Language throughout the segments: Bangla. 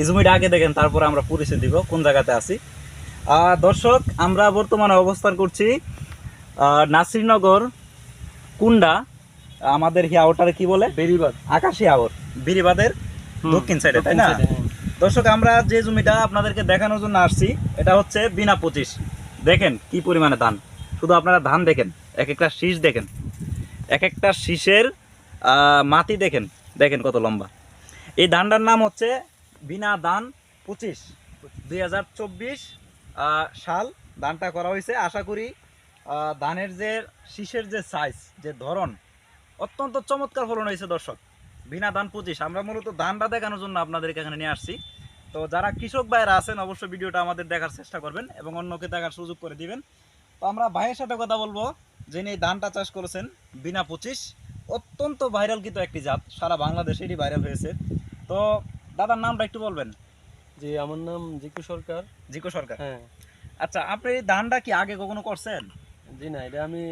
এই জমিটা আগে দেখেন তারপরে আমরা পরিচয় দিব কোন জায়গাতে আছি। দর্শক আমরা বর্তমানে অবস্থান করছি নাসিরনগর কুন্ডা আমাদের হিয়া ওটারে কি বলে? বেরিবাদ। আকাশি আওর বিরিবাদের দক্ষিণ সাইডে তাই না? দর্শক আমরা যে জমিটা আপনাদেরকে দেখানোর জন্য আসছি এটা হচ্ছে বিনা পঁচিশ। দেখেন কি পরিমাণে ধান। শুধু আপনারা ধান দেখেন এক একটা শীষ দেখেন। এক একটা শীষের মাটি দেখেন দেখেন কত লম্বা। এই ধানটার নাম হচ্ছে বিনা দান পঁচিশ। দুই সাল ধানটা করা হয়েছে। আশা করি ধানের যে শীষের যে সাইজ যে ধরন, অত্যন্ত চমৎকার ফলন হয়েছে দর্শক। বিনা ধান পঁচিশ। আমরা মূলত ধানটা দেখানোর জন্য আপনাদেরকে এখানে নিয়ে আসছি। তো যারা কৃষক ভাইরা আছেন, অবশ্যই ভিডিওটা আমাদের দেখার চেষ্টা করবেন এবং অন্যকে দেখার সুযোগ করে দিবেন। তো আমরা ভাইয়ের সাথে কথা বলব, যিনি ধানটা চাষ করেছেন বিনা পঁচিশ। অত্যন্ত ভাইরাল কিন্তু একটি জাত। সারা বাংলাদেশেরই ভাইরাল হয়েছে। তো দাদার নামটা একটু বলবেন। জি আমার নাম জিকু সরকার। জিকো সরকার। হ্যাঁ। আচ্ছা আপনি ধানটা কি আগে কখনো করছেন? জি না এটা আমি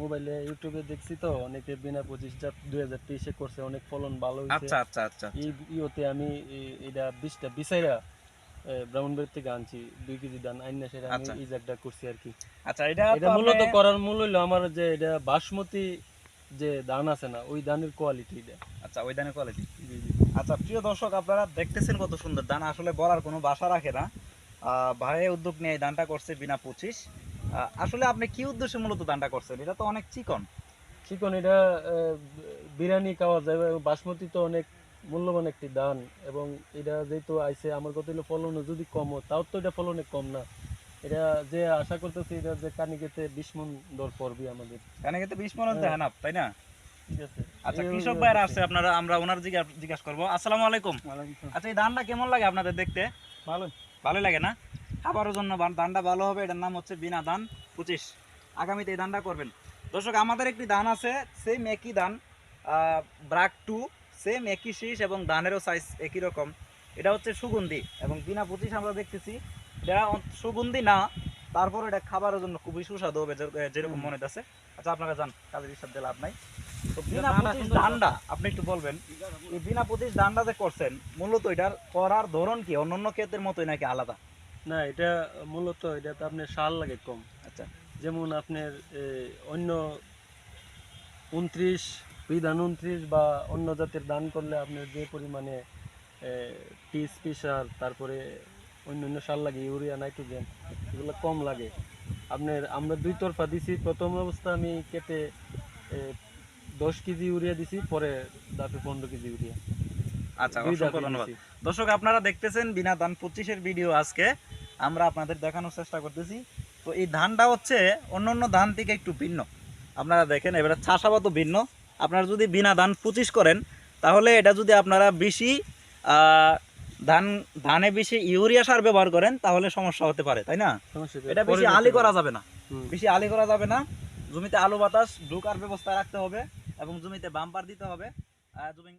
মোবাইলে ইউটিউবে দেখছি তো অনেকে বিনা পঁচিশ জাত দুই হাজার তেইশে করছে অনেক ফলন ভালো হয়েছে। আচ্ছা আচ্ছা আচ্ছা এই ইয়েতে আমি এটা বিশটা বিছাইরা ব্রাউনবের থেকে আনছি দুই কেজি ধান আইনা সেটা আমি আচ্ছা। এই করছি আর কি। আচ্ছা এটা এটা মূলত করার মূল হইল আমার যে এটা বাসমতি যে ধান আছে না ওই ধানের কোয়ালিটি আচ্ছা ওই ধানের কোয়ালিটি জি জি। আচ্ছা প্রিয় দর্শক আপনারা দেখতেছেন কত সুন্দর ধান। আসলে বলার কোনো বাসা রাখে না। আহ, ভাইয়ে উদ্যোগ নিয়ে এই ধানটা করছে বিনা পঁচিশ আসলে আপনি কি উদ্দেশ্যে মূলত ধানটা করছেন? এটা তো অনেক চিকন। চিকন এটা বিরিয়ানি খাওয়া যায় এবং বাসমতি তো অনেক মূল্যবান একটি ধান এবং এটা যেহেতু আইসে আমার কথা হলো ফলন যদি কম হয় তাও তো এটা ফলনে কম না। এটা যে আশা করতেছি এটা যে কানিকেতে বিশ মন দর পড়বে আমাদের। কারণ কিন্তু বিশ মনে হচ্ছে হ্যাঁ। তাই না? আচ্ছা কৃষক। আসছে আপনারা আমরা ওনার জিজ্ঞাসা জিজ্ঞাসা করব। আসসালামু আলাইকুম। আচ্ছা এই ধানটা কেমন লাগে আপনাদের দেখতে? ভালো ভালো লাগে না? খাবারের জন্য ধানটা ভালো হবে এটার নাম হচ্ছে বিনা ধান পঁচিশ। আগামীতে এই ধানটা করবেন। দর্শক আমাদের একটি ধান আছে সেম একই ধান ব্রাক টু সেম একই শীষ এবং ধানেরও সাইজ একই রকম। এটা হচ্ছে সুগন্ধি এবং বিনা পঁচিশ আমরা দেখতেছি। এটা সুগন্ধি না তারপর এটা খাবারের জন্য খুবই সুস্বাদু হবে যেরকম মনে হচ্ছে আচ্ছা আপনারা যান কাজের হিসাব দিয়ে লাভ নাই। তো বিনা পঁচিশ ধানটা আপনি একটু বলবেন এই বিনা পঁচিশ ধানটা যে করছেন মূলত এটার করার ধরন কি? অন্যান্য ক্ষেতের মতোই নাকি আলাদা? না এটা মূলত এটা তো আপনার সার লাগে কম। আচ্ছা। যেমন আপনার অন্য উনত্রিশ বিধান উনত্রিশ বা অন্য জাতের দান করলে আপনার যে পরিমাণে টিএসপি সার তারপরে অন্য অন্য সার লাগে ইউরিয়া নাইট্রোজেন এগুলো কম লাগে। আপনার আমরা দুই তরফা দিছি। প্রথম অবস্থা আমি কেটে দশ কেজি ইউরিয়া দিছি পরে দাপে পনেরো কেজি ইউরিয়া। আচ্ছা অসংখ্য ধন্যবাদ। দর্শক আপনারা দেখতেছেন বিনা ধান পঁচিশের ভিডিও আজকে। আমরা আপনাদের দেখানোর চেষ্টা করতেছি। তো এই ধানটা হচ্ছে অন্য অন্য ধান থেকে একটু ভিন্ন। আপনারা দেখেন এবারে চাষাবাদও ভিন্ন। আপনারা যদি বিনা ধান পঁচিশ করেন তাহলে এটা যদি আপনারা বেশি আহ, ধান ধানে বেশি ইউরিয়া সার ব্যবহার করেন তাহলে সমস্যা হতে পারে তাই না? এটা বেশি আলি করা যাবে না। বেশি আলি করা যাবে না। জমিতে আলু বাতাস ঢুকার ব্যবস্থা রাখতে হবে এবং জমিতে বাম্পার দিতে হবে। জমি